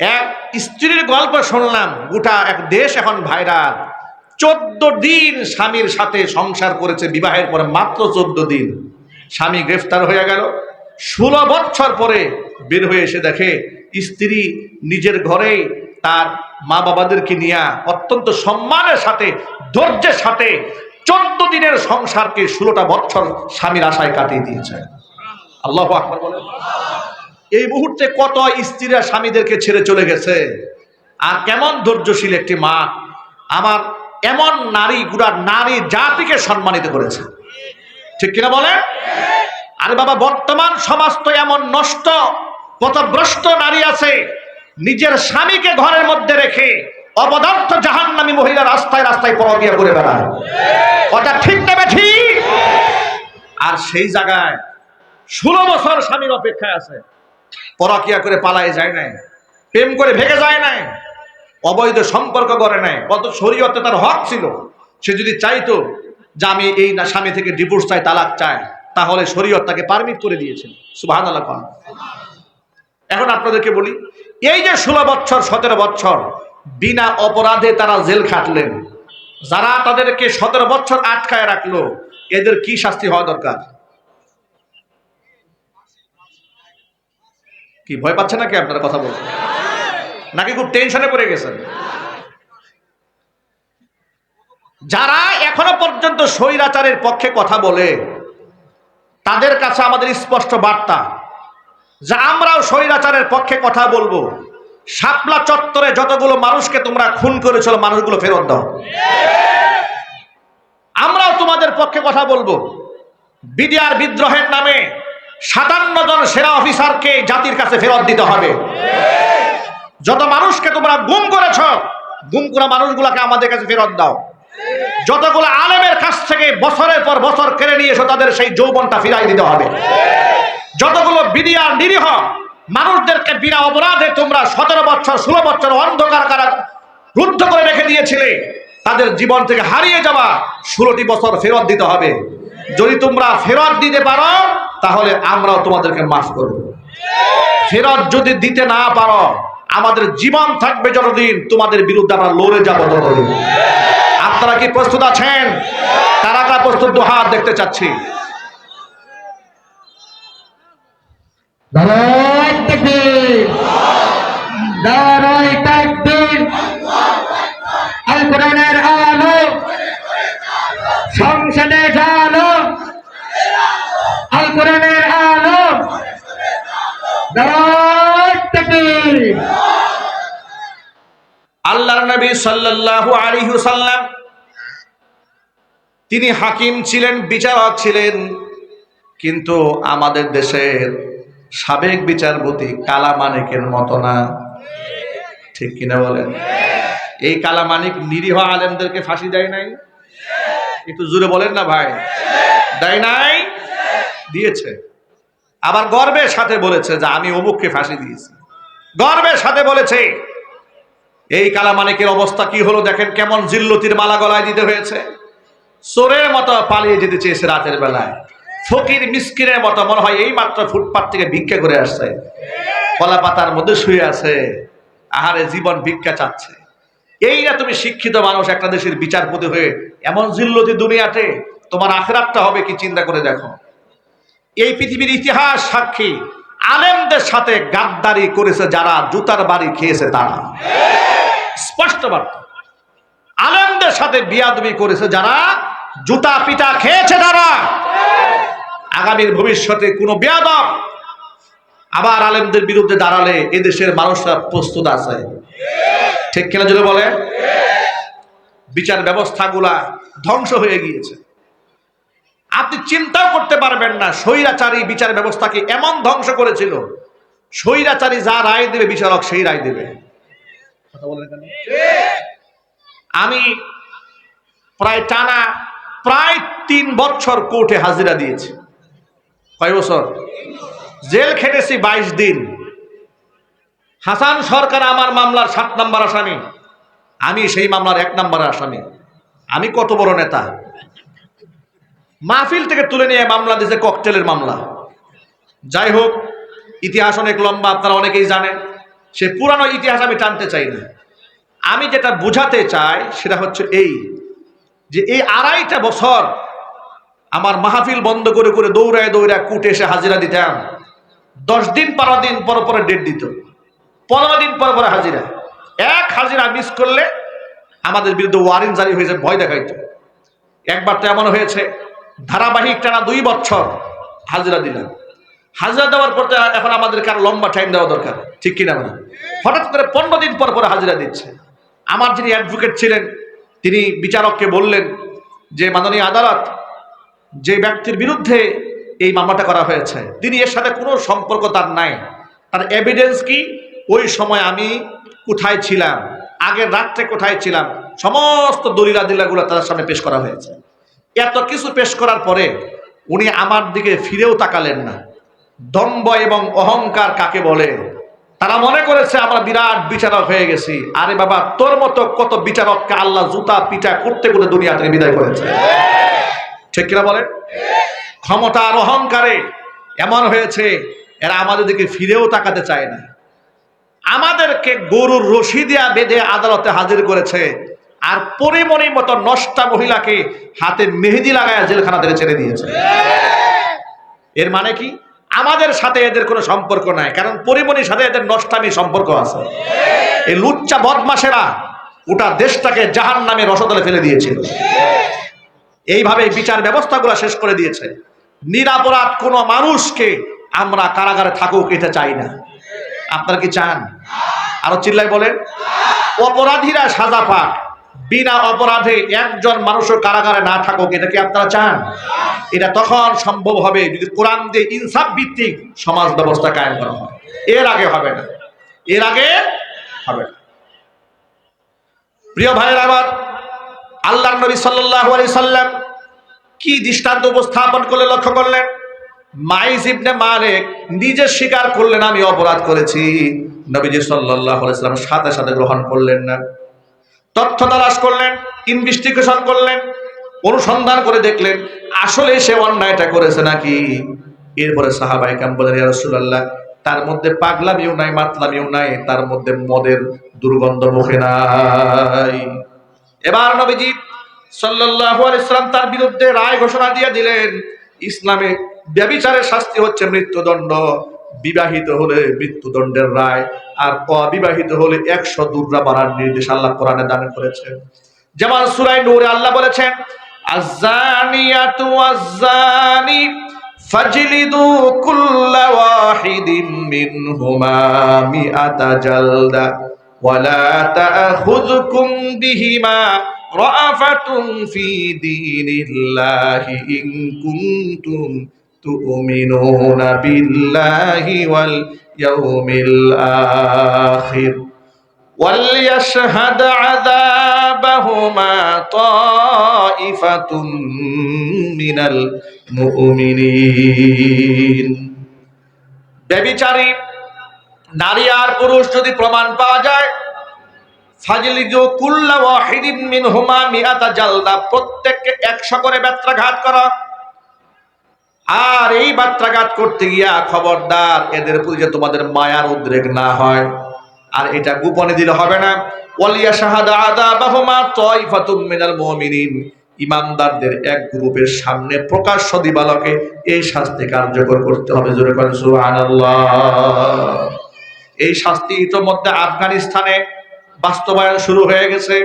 এক স্ত্রীর গল্প শুনলাম, গোটা এক দেশ এখন ভাইরাল। চোদ্দ দিন স্বামীর সাথে সংসার করেছে, বিবাহের পরে মাত্র চোদ্দ দিন। স্বামী গ্রেফতার হয়ে গেল। ষোলো বছর পরে বের হয়ে এসে দেখে স্ত্রী নিজের ঘরেই তার মা বাবাদেরকে নিয়ে অত্যন্ত সম্মানের সাথে, ধৈর্যের সাথে চোদ্দ দিনের সংসারকে ষোলোটা বছর স্বামীর আশায় কাটিয়ে দিয়েছে। আল্লাহ আকবর বলেন। এই মুহূর্তে কত স্ত্রীরা স্বামীদেরকে ছেড়ে চলে গেছে? আর কেমন ধৈর্যশীল একটি মা আমার এমন নারী গুড়া নারী জাতিকে সম্মানিত করেছে। ঠিক কিনা বলে আরে বাবা, বর্তমান সমাজ তো এমন নষ্ট পথভ্রষ্ট নারী আছে, নিজের স্বামীকে ঘরের মধ্যে রেখে অবদার্থ জাহান্নামী মহিলা রাস্তায় রাস্তায় পরকিয়া করে বেড়ায়। কথা ঠিক নেবে ঠিক আর সেই জায়গায় ষোলো বছর স্বামীর অপেক্ষায় আছে। পরকিয়া করে পালায় যায় নাই। প্রেম করে ভেঙে যায় নাই। অবৈধ সম্পর্ক করে নাই। কত শরীয়তে তার হক ছিল। সে যদি চাইতো যে আমি এই না স্বামী থেকে ডিভোর্স চাই, তালাক চাই, তাহলে শরীয়ত তাকে পারমিট করে দিয়েছেন সুবাহ এখন আপনাদেরকে বলি, এই যে ষোলো বছর সতেরো বছর বিনা অপরাধে তারা জেল খাটলেন। যারা তাদেরকে সতেরো বছর আটকায় রাখল, এদের কি শাস্তি হওয়া দরকার? কি, ভয় পাচ্ছে নাকি আপনারা কথা বলতে? নাকি খুব টেনশনে পড়ে গেছেন? যারা এখনও পর্যন্ত স্বৈরাচারের পক্ষে কথা বলে, তাদের কাছে আমাদের স্পষ্ট বার্তা, যে আমরাও স্বৈরাচারের পক্ষে কথা বলব। শাপলা চত্বরে যতগুলো মানুষকে তোমরা খুন করেছিল, মানুষগুলো ফেরত দাও। আমরাও তোমাদের পক্ষে কথা বলব। বিডিআর বিদ্রোহের নামে সাতান্ন জন সেরা অফিসারকে জাতির কাছে ফেরত দিতে হবে। যত মানুষকে তোমরা গুম করেছ, গুম করা মানুষগুলাকে আমাদের কাছে ফেরত দাও। যতগুলো আলেমের কাছ থেকে বছরের পর বছর কেড়ে নিয়ে এসো, তাদের সেই যৌবনটা ফিরাই দিতে হবে। যতগুলো বিডিআর নিরীহ মানুষদেরকে বিনা অপরাধে তোমরা সতেরো বছর, ষোলো বছর অন্ধকার কারা রুদ্ধ করে রেখে দিয়েছিলে, তাদের জীবন থেকে হারিয়ে যাওয়া ষোলোটি বছর ফেরত দিতে হবে। যদি তোমরা ফেরত দিতে পারো তাহলে আমরাও তোমাদেরকে মাফ করব। ফেরত যদি দিতে না পারো, আমাদের জীবন থাকবে যতদিন তোমাদের বিরুদ্ধে আমরা লড়ে যাব ততদিন। আপনারা কি প্রস্তুত আছেন? তারা কারা প্রস্তুত? হাত দেখতে চাচ্ছি। নারায় তাকবীর আল কোরআনের আলো সংসদে জালো আল কোরআনের আলো। আল্লাহর নবী সাল্লাল্লাহু আলাইহি সাল্লাম তিনি হাকিম ছিলেন, বিচারক ছিলেন, কিন্তু আমাদের দেশের সাবেক বিচারপতি কালামানিকের মতো না। ঠিক কিনা বলেন? এই কালামানিক নিরীহ আলেমদেরকে ফাঁসি দেয় নাই? একটু জুড়ে বলেন না ভাই। দেয় নাই? দিয়েছে। আবার গর্বের সাথে বলেছে যে আমি অমুককে ফাঁসি দিয়েছি। গর্বের সাথে বলেছে, এই কালামানিকের অবস্থা কি হলো দেখেন কেমন জিল্লতির মালা গলায় দিতে হয়েছে। চোরের মতো পালিয়ে যেতে চেয়েছে রাতের বেলায়। ফকির মিসকিনের মতো মনে হয় এই মাত্র ফুটপাত থেকে ভিক্ষা করে আসছে। কলা পাতার মধ্যে শুয়ে আছে, আহারে জীবন ভিক্ষা চাচ্ছে। এই না তুমি শিক্ষিত মানুষ, একটা দেশের বিচারপতি হয়ে এমন জিল্লতি দুনিয়াতে তোমার আখরাতটা হবে কি চিন্তা করে দেখো। এই পৃথিবীর ইতিহাস সাক্ষী। আলেমদের সাথে গাদ্দারি করেছে যারা, জুতার বাড়ি খেয়েছে তারা। স্পষ্ট বার্তা। আলেমদের সাথে বিয়াদবি করেছে যারা, জুতা পিটা খেয়েছে তারা। আগামীর ভবিষ্যতে কোনো বিয়াদব আবার আলেমদের বিরুদ্ধে দাঁড়ালে এদেশের মানুষরা প্রস্তুত আছে। ঠিক কিনা যদি বলে? বিচার ব্যবস্থাগুলা ধ্বংস হয়ে গিয়েছে। আপনি চিন্তাও করতে পারবেন না, স্বৈরাচারী বিচার ব্যবস্থাকে এমন ধ্বংস করেছিল। স্বৈরাচারী যা রায় দেবে, বিচারক সেই রায় দেবে? আমি প্রায় টানা, প্রায় তিন বছর কোর্টে হাজিরা দিয়েছি। কয় বছর? জেল খেটেছি বাইশ দিন। হাসান সরকার আমার মামলার সাত নাম্বার আসামি। আমি সেই মামলার এক নম্বর আসামি। আমি কত বড় নেতা? মাহফিল থেকে তুলে নিয়ে মামলা দিয়েছে ককটেলের মামলা। যাই হোক, ইতিহাস অনেক লম্বা, আপনারা অনেকেই জানেন। সে পুরানো ইতিহাস আমি টানতে চাই না। আমি যেটা বোঝাতে চাই সেটা হচ্ছে এই, যে এই আড়াইটা বছর আমার মাহফিল বন্ধ করে করে দৌড়ায় দৌড়ায় কুটে এসে হাজিরা দিতাম। দশ দিন, পনেরো দিন পর পরে ডেট দিত। পনেরো দিন পর পরে হাজিরা। এক হাজিরা মিস করলে আমাদের বিরুদ্ধে ওয়ারিং জারি হয়েছে ভয় দেখাইতো। একবার তো এমন হয়েছে। ধারাবাহিক টানা দুই বছর হাজিরা দিলাম হাজিরা দেওয়ার পর এখন আমাদেরকে আরও লম্বা টাইম দেওয়া দরকার, ঠিক কিনা বলেন হঠাৎ করে পনেরো দিন পর পরে হাজিরা দিচ্ছে। আমার যিনি অ্যাডভোকেট ছিলেন, তিনি বিচারককে বললেন যে, মাননীয় আদালত, যে ব্যক্তির বিরুদ্ধে এই মামলাটা করা হয়েছে, তিনি এর সাথে কোনো সম্পর্ক তার নাই। তার এভিডেন্স কি? ওই সময় আমি কোথায় ছিলাম? আগের রাত্রে কোথায় ছিলাম? সমস্ত দলিলা দিলাগুলো তাদের সামনে পেশ করা হয়েছে। এত কিছু পেশ করার পরে উনি আমার দিকে ফিরেও তাকালেন না। দম্ব এবং অহংকার কাকে বলে? তারা মনে করেছে, আমরা বিরাট বিচারক হয়ে গেছি। আরে বাবা, তোর মতো কত বিচারককে আল্লাহ জুতা পিটা করতে করতে দুনিয়া থেকে বিদায় করেছে। ঠিক কিনা বলে ক্ষমতার অহংকারে এমন হয়েছে, এরা আমাদের দিকে ফিরেও তাকাতে চায় না। আমাদেরকে গরুর রশি দিয়া বেঁধে আদালতে হাজির করেছে। আর পরিমণির মতো নষ্টা মহিলাকে হাতে মেহেদি লাগায় জেলখানা থেকে ছেড়ে দিয়েছে। এর মানে কি? আমাদের সাথে এদের কোনো সম্পর্ক নাই, কারণ পরিমণির সাথে এদের নষ্টামি সম্পর্ক আছে। এই লুচ্চা বদমাসেরা ওটা দেশটাকে জাহান নামে রসদলে ফেলে দিয়েছিল। এইভাবে বিচার ব্যবস্থাগুলো শেষ করে দিয়েছে। নিরাপরাধ কোনো মানুষকে আমরা কারাগারে থাকুক, এটা চাই না। আপনারা কি চান? আরও চিল্লাই বলেন। অপরাধীরা সাজা পাক। বিনা অপরাধে একজন মানুষও কারাগারে না থাকুক, এটা কি আপনারা চান? এটা তখন সম্ভব হবে যদি কোরআন দিয়ে ইনসাফ ভিত্তিক সমাজ ব্যবস্থা কায়েম করা হয়। এর আগে হবে না। এর আগে হবে না। প্রিয় ভাইয়ের আমার আল্লাহ নবী সাল্লাল্লাহু আলাইহি সাল্লাম কি দৃষ্টান্ত উপস্থাপন করলে লক্ষ্য করলেন? মাইজ ইবনে মালিক নিজে স্বীকার করলেন, আমি অপরাধ করেছি। নবীজি সাল্লাল্লাহু আলাইহি সাল্লাম সাথে সাথে গ্রহণ করলেন না। তথ্য তালাশ করলেন ইনভেস্টিগেশন করলেন, অনুসন্ধান করে দেখলেন, আসলে সে অন্যায়টা করেছে নাকি? এরপরে সাহাবাই কাম বলেন, ইয়া রাসূলুল্লাহ, তার মধ্যে পাগলামিও নাই, মাতলামিও নাই, তার মধ্যে মদের দুর্গন্ধ মুখে নাই। এবার নবীজি সাল্লাল্লাহু আলাইহি সাল্লাম তার বিরুদ্ধে রায় ঘোষণা দিয়ে দিলেন, ইসলামে ব্যভিচারের শাস্তি হচ্ছে মৃত্যুদণ্ড বিবাহিত হলে মৃত্যুদণ্ডের রায়, আর অবিবাহিত হলে একশো দুর্রা বাড়ার নির্দেশ আল্লাহ কোরআনে দান করেছেন। যেমন সুরাই নূরে আল্লাহ বলেছেন, আজানিয়াতু আজানি ফাজলিদু কুল্লা মিনহুমা মিআতা জালদা ওয়ালা তাআখুযুকুম বিহিমা রাআফাতুন ফি দীনিল্লাহি ইন কুনতুম তুমিনুনা বিল্লাহি ওয়াল ইয়াউমিল আখির وليشهد عذابهما طائفة من المؤمنين ব্যবিচারী নারী আর পুরুষ যদি প্রমাণ পাওয়া যায় ফাজলিজু কুল্লা ওয়াহিদিন মিনহুমা মিআতা জালদা প্রত্যেককে 100 করে ব্যত্রাঘাত করা আর এই বাত্রাঘাত করতে গিয়া খবরদার এদের প্রতি যে তোমাদের মায়ার উদ্রেক না হয়, আর এটা গোপনে দিলে হবে না। ওয়ালিয়া শাহাদা আদা বাহুমা তয়ফাতুম মিনাল মুমিনিন। ইমানদারদের এক গ্রুপের সামনে প্রকাশ্য দিবালকে এই শাস্তি কার্যকর করতে হবে। জোরে করেন, সুবহানাল্লাহ। এই শাস্তি ইতোমধ্যে আফগানিস্তানে বাস্তবায়ন শুরু হয়ে গেছে।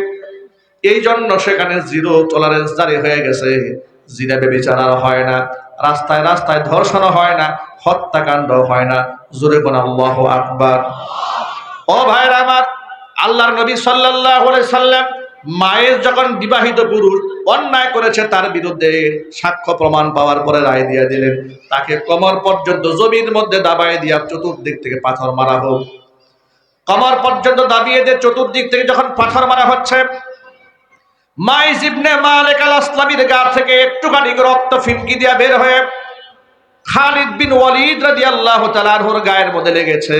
এই জন্য সেখানে জিরো টলারেন্স জারি হয়ে গেছে। জিনা বেবিচার আর হয় না। রাস্তায় রাস্তায় ধর্ষণ হয় না হত্যাকাণ্ড হয় না। জোরে কোন আল্লাহ আকবার। ও ভাইরা আমার, আল্লাহর নবী আলাইহি সাল্লাম মায়ের যখন বিবাহিত পুরুষ অন্যায় করেছে, তার বিরুদ্ধে সাক্ষ্য প্রমাণ পাওয়ার পরে রায় দিয়ে দিলেন। তাকে কমর পর্যন্ত জমির মধ্যে দাবায় দিয়া চতুর্দিক থেকে পাথর মারা হোক। কমর পর্যন্ত দাবিয়ে দিয়ে চতুর্দিক থেকে যখন পাথর মারা হচ্ছে মাইজ ইবনে মালিক আল আসলামীর গা থেকে একটুখানি রক্ত ফিনকি দিয়া বের হয়ে খালিদ বিন ওয়ালিদ রাদিয়াল্লাহু তাআলার গায়ের মধ্যে লেগেছে।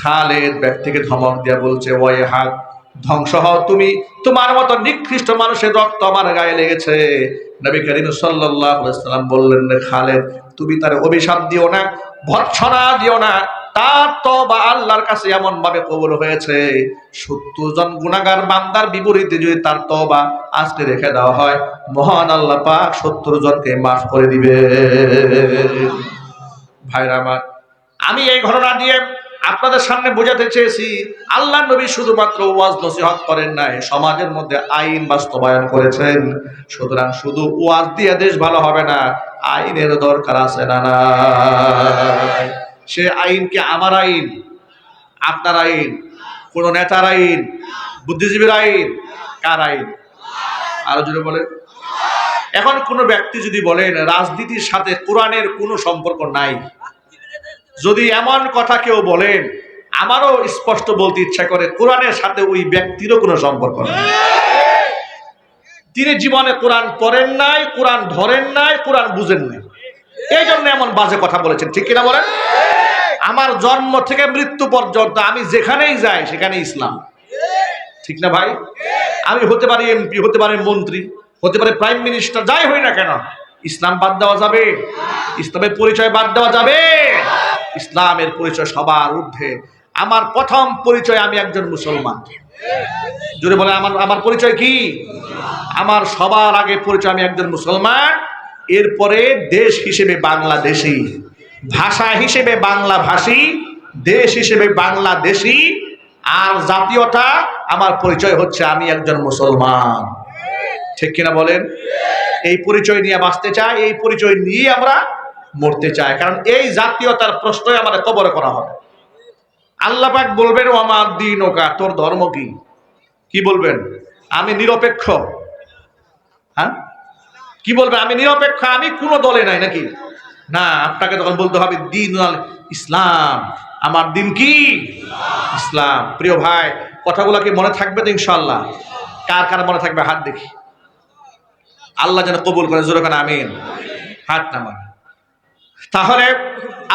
খালিদ ব্যক্তিকে ধমক দিয়া বলছে, ওয়ে হাক ধ্বংস হও তুমি। তোমার মতো নিকৃষ্ট মানুষের রক্ত আমার গায়ে লেগেছে। নবী করিম সাল্লাল্লাহু আলাইহি বললেন খালিদ, তুমি তার অভিশাপ দিও না, ভর্ৎসনা দিও না। তার তবা আল্লাহর কাছে এমন ভাবে কবুল হয়েছে, সত্তর জন গুণাগার বান্দার বিপরীতে যদি তার তবা আজকে রেখে দেওয়া হয়, মহান আল্লাহ পাক সত্তর জনকে মাফ করে দিবে। ভাইরা আমার, আমি এই ঘটনা দিয়ে আপনাদের সামনে বোঝাতে চেয়েছি, আল্লাহ নবী শুধুমাত্র ওয়াজ নসিহত করেন নাই, সমাজের মধ্যে আইন বাস্তবায়ন করেছেন। সুতরাং শুধু ওয়াজ দিয়ে দেশ ভালো হবে না, আইনের দরকার আছে না না সে আইন কি আমার আইন, আপনার আইন, কোন নেতার আইন, বুদ্ধিজীবীর আইন, কার আইন? আরও জোরে বলেন। এখন কোনো ব্যক্তি যদি বলেন, রাজনীতির সাথে কোরআনের কোনো সম্পর্ক নাই, যদি এমন কথা কেউ বলেন, আমারও স্পষ্ট বলতে ইচ্ছা করে, কোরআনের সাথে ওই ব্যক্তিরও কোনো সম্পর্ক নেই। তিনি জীবনে কোরআন পড়েন নাই, কোরআন ধরেন নাই, কোরআন বুঝেন নাই। এই জন্য এমন বাজে কথা বলেছেন, ঠিক কিনা বলেন? আমার জন্ম থেকে মৃত্যু পর্যন্ত আমি যেখানেই যাই সেখানে ইসলাম। ঠিক না ভাই? আমি হতে পারি এমপি, হতে পারি মন্ত্রী, হতে পারে প্রাইম মিনিস্টার, যাই হই না কেন, ইসলাম বাদ দেওয়া যাবে। ইসলামের পরিচয় বাদ দেওয়া যাবে। ইসলামের পরিচয় সবার ঊর্ধ্বে। আমার প্রথম পরিচয় আমি একজন মুসলমান। জোরে বলে আমার আমার পরিচয় কি? আমার সবার আগে পরিচয় আমি একজন মুসলমান। এরপরে দেশ হিসেবে বাংলাদেশি। ভাষা হিসেবে বাংলা ভাষী, দেশ হিসেবে বাংলাদেশি, আর জাতীয়তা আমার পরিচয় হচ্ছে আমি একজন মুসলমান। ঠিক কিনা বলেন? এই পরিচয় নিয়ে বাঁচতে চাই, এই পরিচয় নিয়ে আমরা মরতে চাই। কারণ এই জাতীয়তার প্রশ্নই আমাদের কবরে করা হবে। আল্লাহ পাক বলবেন ও আমার দিন ওকা তোর ধর্ম কি? কি বলবেন? আমি নিরপেক্ষ। হ্যাঁ? কি বলবেন আমি নিরপেক্ষ, আমি কোনো দলে নাই নাকি? না, আপনাকে তখন বলতে হবে, দিন ইসলাম। আমার দিন কি? ইসলাম। প্রিয় ভাই, কথাগুলো কি মনে থাকবে তো ইনশাল্লাহ কার কার মনে থাকবে? হাত দেখি। আল্লাহ যেন কবুল করে, জোরে কেন আমিন। হাত নামান। তাহলে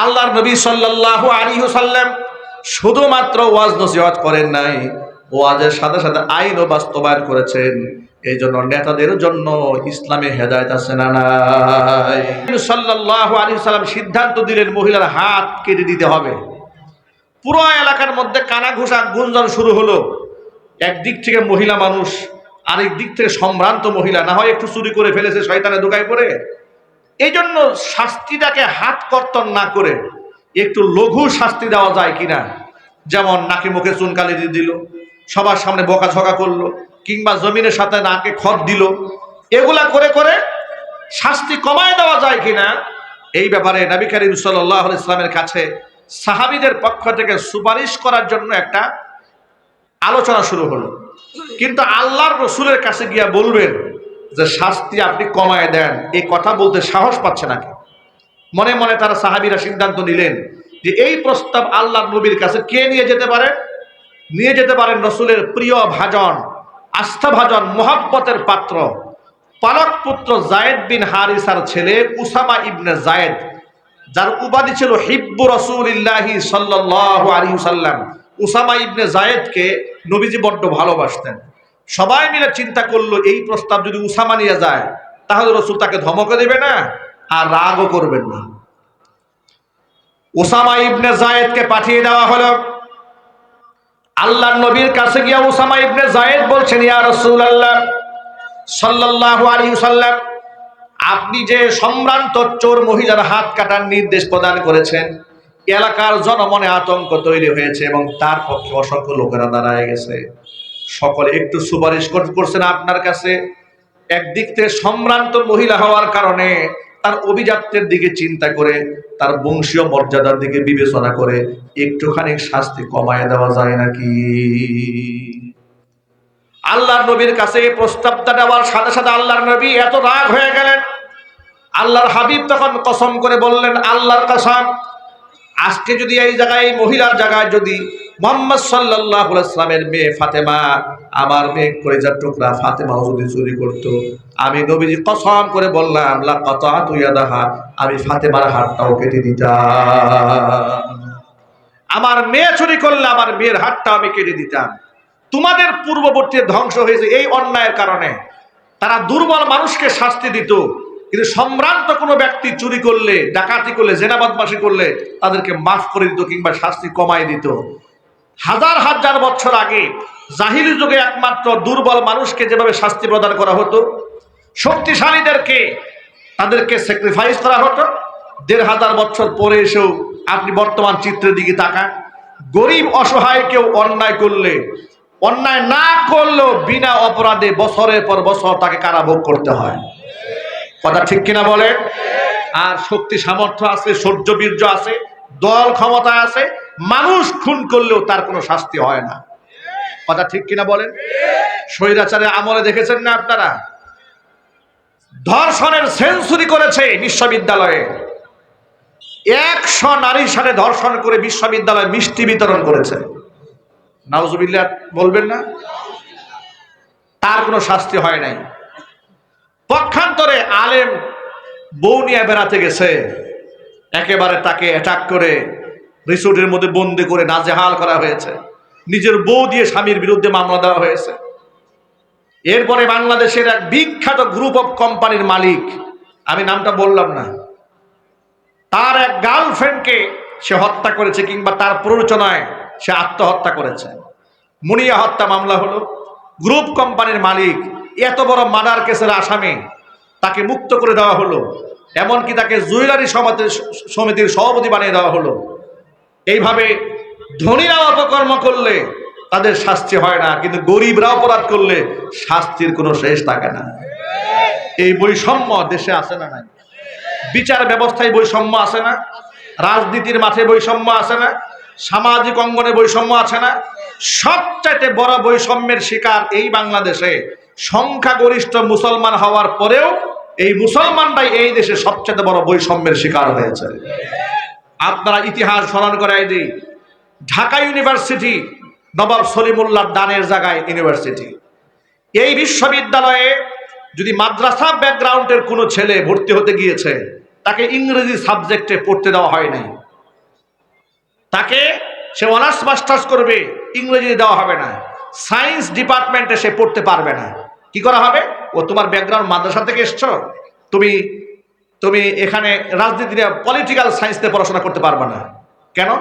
আল্লাহর নবী সাল্লাল্লাহু আলাইহি সাল্লাম শুধুমাত্র ওয়াজ নসিহত করেন নাই, ওয়াজের সাথে সাথে আইনও বাস্তবায়ন করেছেন। এই জন্য নেতাদের জন্য ইসলামে হেদায়েত আছে না নাই? সাল্লাল্লাহু আলাইহি সাল্লাম সিদ্ধান্ত দিলেন মহিলার হাত কেটে দিতে হবে। পুরো এলাকার মধ্যে কানা ঘুষা গুঞ্জন শুরু হলো। একদিক থেকে মহিলা মানুষ, আরেক দিক থেকে সম্ভ্রান্ত মহিলা। না হয় একটু চুরি করে ফেলেছে শয়তানে দোকায় পড়ে। এই জন্য শাস্তিটাকে হাত কর্তন না করে একটু লঘু শাস্তি দেওয়া যায় কিনা? যেমন নাকে মুখে চুনকালি দিয়ে দিল, সবার সামনে বকা বকাঝকা করল কিংবা জমিনের সাথে নাকে খত দিল, এগুলা করে করে শাস্তি কমায় দেওয়া যায় কিনা, এই ব্যাপারে নবী করিম সাল্লাহ ইসলামের কাছে সাহাবিদের পক্ষ থেকে সুপারিশ করার জন্য একটা আলোচনা শুরু হলো। কিন্তু আল্লাহর রসুলের কাছে গিয়া বলবেন যে, শাস্তি আপনি কমায় দেন, এই কথা বলতে সাহস পাচ্ছে নাকি? মনে মনে তারা সাহাবিরা সিদ্ধান্ত নিলেন যে, এই প্রস্তাব আল্লাহ নবীর কাছে কে নিয়ে যেতে পারে? নিয়ে যেতে পারেন রসুলের প্রিয় ভাজন আস্থা ভাজন মোহাব্বতের পাত্র। পালক পুত্র জায়েদ বিন হারিসার ছেলে উসামা ইবনে জায়েদ, যার উপাধি ছিল হিব্বু রসুলিল্লাহি সাল্লাল্লাহু সাল্লাম উসামা ইবনে জায়েদকে নবীজি বড্ড ভালোবাসতেন। সবাই মিলে চিন্তা করল, এই প্রস্তাব যদি উসামা নিয়ে যায়, তাহলে রসুল তাকে ধমকে দেবে না আর রাগও করবেন না। উসামা ইবনে জায়েদকে পাঠিয়ে দেওয়া হলো। আল্লাহ নবীর কাছে গিয়া উসামা ইবনে জায়েদ বলছেন, ইয়া রাসূলুল্লাহ, সাল্লাল্লাহু আলাইহি সাল্লাম আপনি যে সম্ভ্রান্ত চোর মহিলার হাত কাটার নির্দেশ প্রদান করেছেন, এলাকার জনমনে আতঙ্ক তৈরি হয়েছে এবং তার পক্ষে অসংখ্য লোকেরা দাঁড়ায় গেছে। সকলে একটু সুপারিশ কর- করছেন আপনার কাছে। একদিক থেকে সম্ভ্রান্ত মহিলা হওয়ার কারণে তার অভিজাত্যের দিকে চিন্তা করে, তার বংশীয় মর্যাদার দিকে বিবেচনা করে একটুখানি শাস্তি কমায় দেওয়া যায় নাকি? আল্লাহর নবীর কাছে এই প্রস্তাবটা দেওয়ার সাথে সাথে আল্লাহর নবী এত রাগ হয়ে গেলেন। আল্লাহর হাবিব তখন কসম করে বললেন, আল্লাহর কাসাম, আজকে যদি এই জায়গায়, এই মহিলার জায়গায় যদি মোহাম্মদ সাল্লাহ ইসলামের মেয়ে ফাতেমা, আমার মেয়ে কলেজার টুকরা ফাতেমাও যদি চুরি করতো। আমি নবীজি কসম করে বললাম লা কতা তুইয়া দাহা আমি ফাতেমার হাতটাও কেটে দিতাম। আমার মেয়ে চুরি করলে আমার মেয়ের হাতটা আমি কেটে দিতাম। তোমাদের পূর্ববর্তী ধ্বংস হয়েছে এই অন্যায়ের কারণে। তারা দুর্বল মানুষকে শাস্তি দিত, কিন্তু সম্ভ্রান্ত কোনো ব্যক্তি চুরি করলে, ডাকাতি করলে জেনা বদমাশি করলে, তাদেরকে মাফ করে দিত কিংবা শাস্তি কমাই দিত। হাজার হাজার বছর আগে জাহিলি যুগে একমাত্র দুর্বল মানুষকে যেভাবে শাস্তি প্রদান করা হতো, শক্তিশালীদেরকে তাদেরকে স্যাক্রিফাইস করা হতো, দেড় হাজার বছর পরে এসেও আপনি বর্তমান চিত্রের দিকে তাকান। গরিব অসহায় কেউ অন্যায় করলে, অন্যায় না করলেও বিনা অপরাধে বছরের পর বছর তাকে কারাভোগ করতে হয়। কথা ঠিক কিনা বলেন? আর শক্তি সামর্থ্য আছে সহ্য বীর্য আছে, দল ক্ষমতা আছে মানুষ খুন করলেও তার কোনো শাস্তি হয় না। কথা ঠিক কিনা বলেন? স্বৈরাচারের আমলে দেখেছেন না আপনারা? ধর্ষণের সেঞ্চুরি করেছে বিশ্ববিদ্যালয়ে। একশো নারীর সাথে ধর্ষণ করে বিশ্ববিদ্যালয়ে মিষ্টি বিতরণ করেছে। নাউজুবিল্লাহ, বলবেন না? তার কোনো শাস্তি হয় নাই। পক্ষান্তরে আলেম বউ নিয়ে বেড়াতে গেছে। একেবারে তাকে অ্যাটাক করে রিসোর্টের মধ্যে বন্দি করে নাজেহাল করা হয়েছে। নিজের বউ দিয়ে স্বামীর বিরুদ্ধে মামলা দেওয়া হয়েছে। এরপরে বাংলাদেশের এক বিখ্যাত গ্রুপ অফ কোম্পানির মালিক, আমি নামটা বললাম না, তার এক গার্লফ্রেন্ডকে সে হত্যা করেছে কিংবা তার প্ররোচনায় সে আত্মহত্যা করেছে। মুনিয়া হত্যা মামলা হলো। গ্রুপ কোম্পানির মালিক, এত বড় মার্ডার কেসের আসামি, তাকে মুক্ত করে দেওয়া হলো। এমনকি তাকে জুয়েলারি সমিতির সমিতির সভাপতি বানিয়ে দেওয়া হলো। এইভাবে ধনীরা অপকর্ম করলে তাদের শাস্তি হয় না, কিন্তু গরিবরা অপরাধ করলে শাস্তির কোনো শেষ থাকে না। এই বৈষম্য দেশে আসে না নাই? বিচার ব্যবস্থায় বৈষম্য আসে না? রাজনীতির মাঠে বৈষম্য আসে না? সামাজিক অঙ্গনে বৈষম্য আছে না? সবচাইতে বড় বৈষম্যের শিকার এই বাংলাদেশে সংখ্যাগরিষ্ঠ মুসলমান হওয়ার পরেও এই মুসলমানরাই এই দেশে সবচেয়ে বড় বৈষম্যের শিকার হয়েছে। আপনারা ইতিহাস স্মরণ করাই দিই। ঢাকা ইউনিভার্সিটি নবাব সলিমুল্লাহ দানের জায়গায় ইউনিভার্সিটি। এই বিশ্ববিদ্যালয়ে যদি মাদ্রাসা ব্যাকগ্রাউন্ডের কোনো ছেলে ভর্তি হতে গিয়েছে, তাকে ইংরেজি সাবজেক্টে পড়তে দেওয়া হয় নাই। তাকে সে অনার্স মাস্টার্স করবে, ইংরেজি দেওয়া হবে না। সায়েন্স ডিপার্টমেন্টে সে পড়তে পারবে না। কি করা হবে? ও তোমার ব্যাকগ্রাউন্ড মাদ্রাসা থেকে এসছো? তুমি তুমি এখানে রাজনীতি পলিটিক্যাল সায়েন্স নিয়ে পড়াশোনা করতে পারবে না। কেন?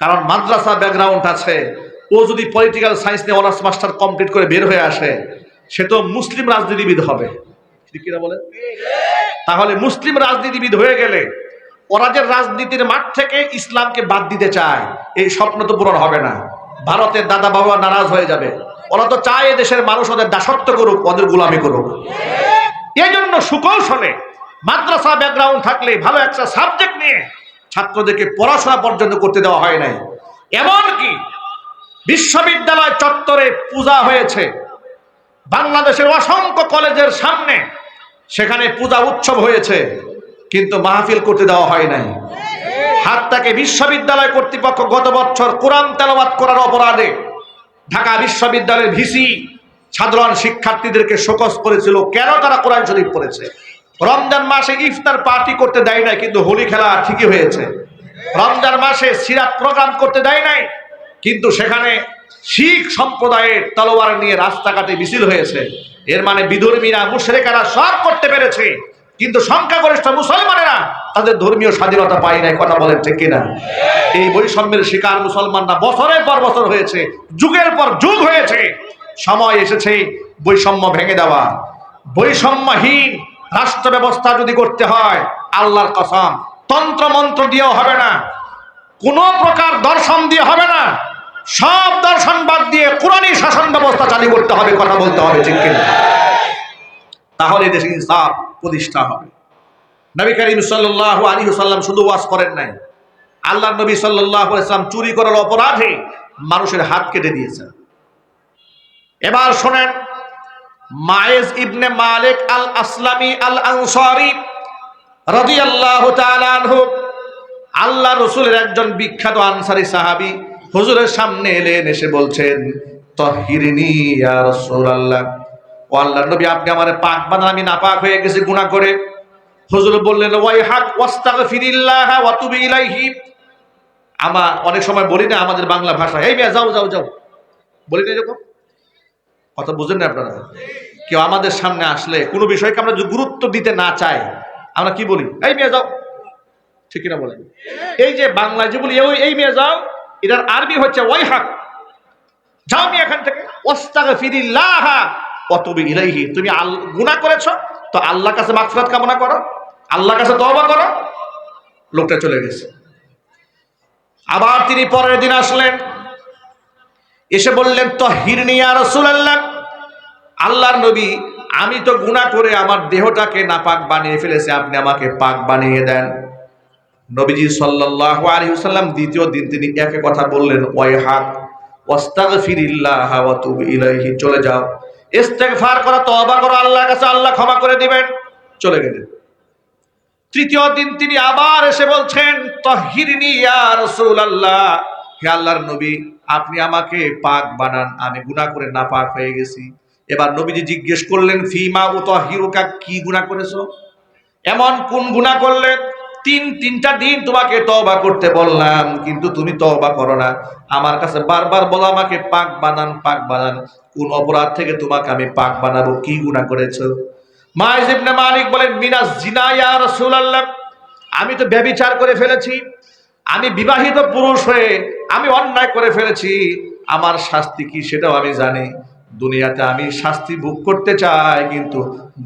কারণ মাদ্রাসা ব্যাকগ্রাউন্ড আছে। ও যদি পলিটিক্যাল সায়েন্স নিয়ে অনার্স মাস্টার কমপ্লিট করে বের হয়ে আসে, সে তো মুসলিম রাজনীতিবিদ হবে। কিনা বলে তাহলে মুসলিম রাজনীতিবিদ হয়ে গেলে ওরা যে রাজনীতির মাঠ থেকে ইসলামকে বাদ দিতে চায়, এই স্বপ্ন তো পূরণ হবে না। ভারতের দাদা বাবা নারাজ হয়ে যাবে। ওরা তো চায় দেশের মানুষ ওদের দাসত্ব করুক, ওদের গোলামি করুক। এই জন্য সুকৌশলে মাদ্রাসা ব্যাকগ্রাউন্ড থাকলে ভালো একটা সাবজেক্ট নিয়ে ছাত্রদেরকে পড়াশোনা পর্যন্ত করতে দেওয়া হয় নাই। এমনকি বিশ্ববিদ্যালয় চত্বরে পূজা হয়েছে। বাংলাদেশের অসংখ্য কলেজের সামনে সেখানে পূজা উৎসব হয়েছে, কিন্তু মাহফিল করতে দেওয়া হয় নাই। হাতটাকে বিশ্ববিদ্যালয় কর্তৃপক্ষ গত বছর কোরআন তেলাওয়াত করার অপরাধে ঢাকা বিশ্ববিদ্যালয়ের ভিসি সাধারণ শিক্ষার্থীদেরকে শোকস করেছিল। কেন তারা কোরআন শরীফ পড়েছে? রমজান মাসে ইফতার পার্টি করতে দেয় নাই, কিন্তু হোলি খেলা ঠিকই হয়েছে। রমজান মাসে সিরাত প্রোগ্রাম করতে দেয় নাই, কিন্তু সেখানে শিখ সম্প্রদায়ের তলোয়ার নিয়ে রাস্তাঘাটে মিছিল হয়েছে। এর মানে বিধর্মীরা, মুশরেকারা সব করতে পেরেছে, কিন্তু সংখ্যাগরিষ্ঠ মুসলমানেরা তাদের ধর্মীয় স্বাধীনতা পায় নাই, কথা বলেন ঠিক কিনা? এই বৈষম্যের শিকার মুসলমানরা বছরের পর বছর হয়েছে, যুগের পর যুগ হয়েছে, সময় এসেছে বৈষম্য ভেঙে দেওয়া। বৈষম্যহীন রাষ্ট্র ব্যবস্থা যদি করতে হয়, আল্লাহর কসম। তন্ত্র মন্ত্র দিয়েও হবে না। কোন প্রকার দর্শন দিয়ে হবে না। সব দর্শন বাদ দিয়ে কোরআনী শাসন ব্যবস্থা চালু করতে হবে, কথা বলতে হবে, ঠিক কিনা? তাহলে দেশে ইনসাফ প্রতিষ্ঠা হবে। নবী করিম সাল্লাহ আলী সাল্লাম শুধু ওয়াজ করেন নাই। আল্লাহ নবী সাল্লাহ চুরি করার অপরাধে মানুষের হাত কেটে দিয়েছেন। এবার শোনেন মায়েজ ইবনে মালিক আল আসলামী আল আনসারি রাদিয়াল্লাহু তাআলা আনহু, আল্লাহ রসুলের একজন বিখ্যাত আনসারী সাহাবী হুজুরের সামনে এলেন, এসে বলছেন, তহিরিনি ইয়া রাসূলুল্লাহ। ও আল্লাহর নবী, আপনি আমারে পাক বানান, আমি নাপাক হয়ে গেছি গুনাহ করে। হুজুর বললেন ওয়াই হাক ওয়াস্তাগফিরিল্লাহ ওয়া তুবি ইলাইহি। আমার অনেক সময় বলি না আমাদের বাংলা ভাষা এই মেয়ে, যাও যাও যাও। বলি না এরকম? কথা বুঝেন না আপনারা? কেউ আমাদের সামনে আসলে কোনো বিষয়কে আমরা যদি গুরুত্ব দিতে না চাই, আমরা কি বলি? এই মেয়ে যাও। ঠিক কিনা বলেন? এই যে বাংলা যে বলি, "এই- মেয়ে যাও। এটার আরবি হচ্ছে ওই হাক যাও আমি এখান থেকে। ওয়াস্তাগফিরিল্লাহ ওয়া তুবি ইলাইহি। তুমি আল, গুনাহ করেছ? তো আল্লাহ কাছে মাগফিরাত কামনা করো। আল্লাহ কাছে তওবা করো। লোকটা চলে গেছে। আবার তিনি পরের দিন আসলেন। এসে বললেন তহিরনি ইয়া রাসূলুল্লাহ। আল্লাহর নবী, আমি তো গুনাহ করে আমার দেহটাকে নাপাক বানিয়ে ফেলেছি, আপনি আমাকে পাক বানিয়ে দেন। নবীজি সাল্লাল্লাহু আলাইহি ওয়াসাল্লাম দ্বিতীয় দিন তিনি একই কথা বললেন, ওয়াই হাক ইলাইহি। চলে যাও। ইস্তেগফার করো, তওবা করো, আল্লাহর কাছে আল্লাহ ক্ষমা করে দিবেন। চলে গেলেন। তৃতীয় দিন তিনি আবার এসে বলছেন তহিরনি ইয়া রাসূলুল্লাহ। হে আল্লাহর নবী আপনি আমাকে পাক বানান, আমি গুনাহ করে না পাক হয়ে গেছি। এবার নবীজি জিজ্ঞেস করলেন, ফিমা উতাহিরুকা কি গুনাহ করেছ? এমন কোন গুনাহ করলে? তিন, তিনটা দিন তোমাকে তওবা করতে বললাম, কিন্তু তুমি তওবা করো না। আমার কাছে বারবার বলো আমাকে, পাক বানান পাক বানান। কোন অপরাধ থেকে তোমাকে আমি পাক বানাবো? কি গুনাহ করেছ? মাইজ ইবনে মালিক বলেন মিনাস জিনা ইয়া আমি তো ব্যভিচার করে ফেলেছি। আমি বিবাহিত পুরুষ হয়ে আমি অন্যায় করে ফেলেছি, আমার শাস্তি কি সেটাও আমি জানি। দুনিয়াতে আমি শাস্তি ভোগ করতে চাই, কিন্তু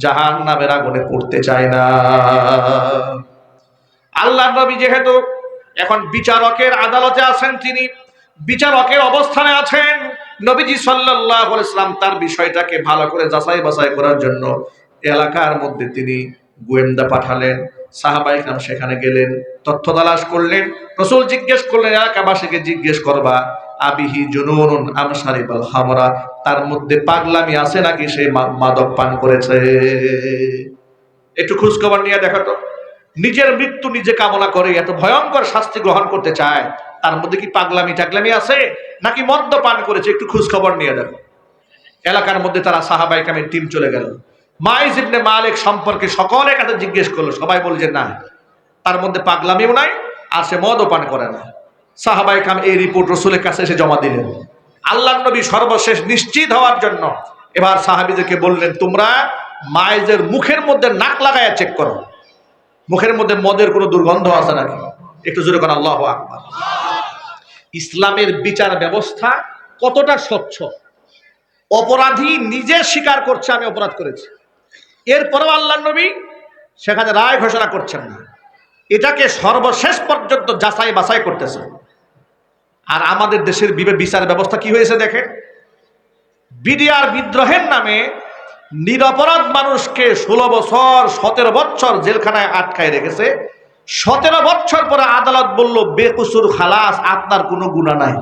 জাহান নামের আগুনে পড়তে চাই না। আল্লাহ নবী যেহেতু এখন বিচারকের আদালতে আছেন তিনি, বিচারকের অবস্থানে আছেন, নবীজি আলাইহি ইসলাম তার বিষয়টাকে ভালো করে যাচাই বাছাই করার জন্য এলাকার মধ্যে তিনি গোয়েন্দা পাঠালেন। সাহাবাই নাম সেখানে গেলেন, তথ্য তালাশ করলেন, রসুল জিজ্ঞেস করলেন এলাকাবাসীকে জিজ্ঞেস করবা? আবিহি জুনুন আমসারিবাল হামরা তার মধ্যে পাগলামি আছে নাকি? সে মাদক পান করেছে। একটু খোঁজখবর নিয়ে দেখো তো। নিজের মৃত্যু নিজে কামনা করে এত ভয়ঙ্কর শাস্তি গ্রহণ করতে চায়। তার মধ্যে কি পাগলামি টাগলামি আছে? নাকি মদ্যপান করেছে? একটু খোঁজ খবর নিয়ে দেখো। এলাকার মধ্যে তারা সাহাবাই কামের টিম চলে গেল। মাইজ ইবনে মালিক সম্পর্কে সকলের কাছে জিজ্ঞেস করল, সবাই বলে যে না, তার মধ্যে পাগলামিও নাই, আর সে মদও পান করে না। সাহাবাই কাম এই রিপোর্ট রসুলের কাছে এসে জমা দিলেন। আল্লাহ নবী সর্বশেষ নিশ্চিত হওয়ার জন্য এবার সাহাবিদেরকে বললেন, তোমরা মাইজের মুখের মধ্যে নাক লাগায়া চেক করো। মুখের মধ্যে মদের কোনো দুর্গন্ধ আছে নাকি? একটু জোরে কোন আল্লাহ আকবর। ইসলামের বিচার ব্যবস্থা কতটা স্বচ্ছ? অপরাধী নিজে স্বীকার করছে, আমি অপরাধ করেছি। এরপরেও আল্লাহ নবী সেখানে রায় ঘোষণা করছেন না। এটাকে সর্বশেষ পর্যন্ত যাচাই বাছাই করতেছে। আর আমাদের দেশের বিচার ব্যবস্থা কি হয়েছে দেখেন? বিডিআর বিদ্রোহের নামে নিরপরাধ মানুষকে ষোলো বছর, সতেরো বছর জেলখানায় আটকায় রেখেছে। সতেরো বছর পরে আদালত বলল, বেকুসুর খালাস, আপনার কোনো গুণা নাই।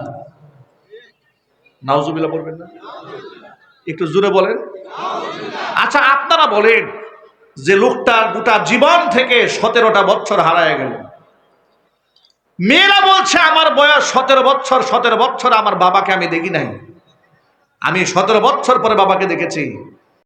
নাউজুবিল্লাহ বলবেন না? একটু জুড়ে বলেন। আচ্ছা আপনারা বলেন যে লোকটার গোটা জীবন থেকে সতেরোটা বছর হারায় গেল। মেয়েরা বলছে, আমার বয়স সতেরো বছর সতেরো বছর, আমার বাবাকে আমি দেখি নাই। আমি সতেরো বছর পরে বাবাকে দেখেছি।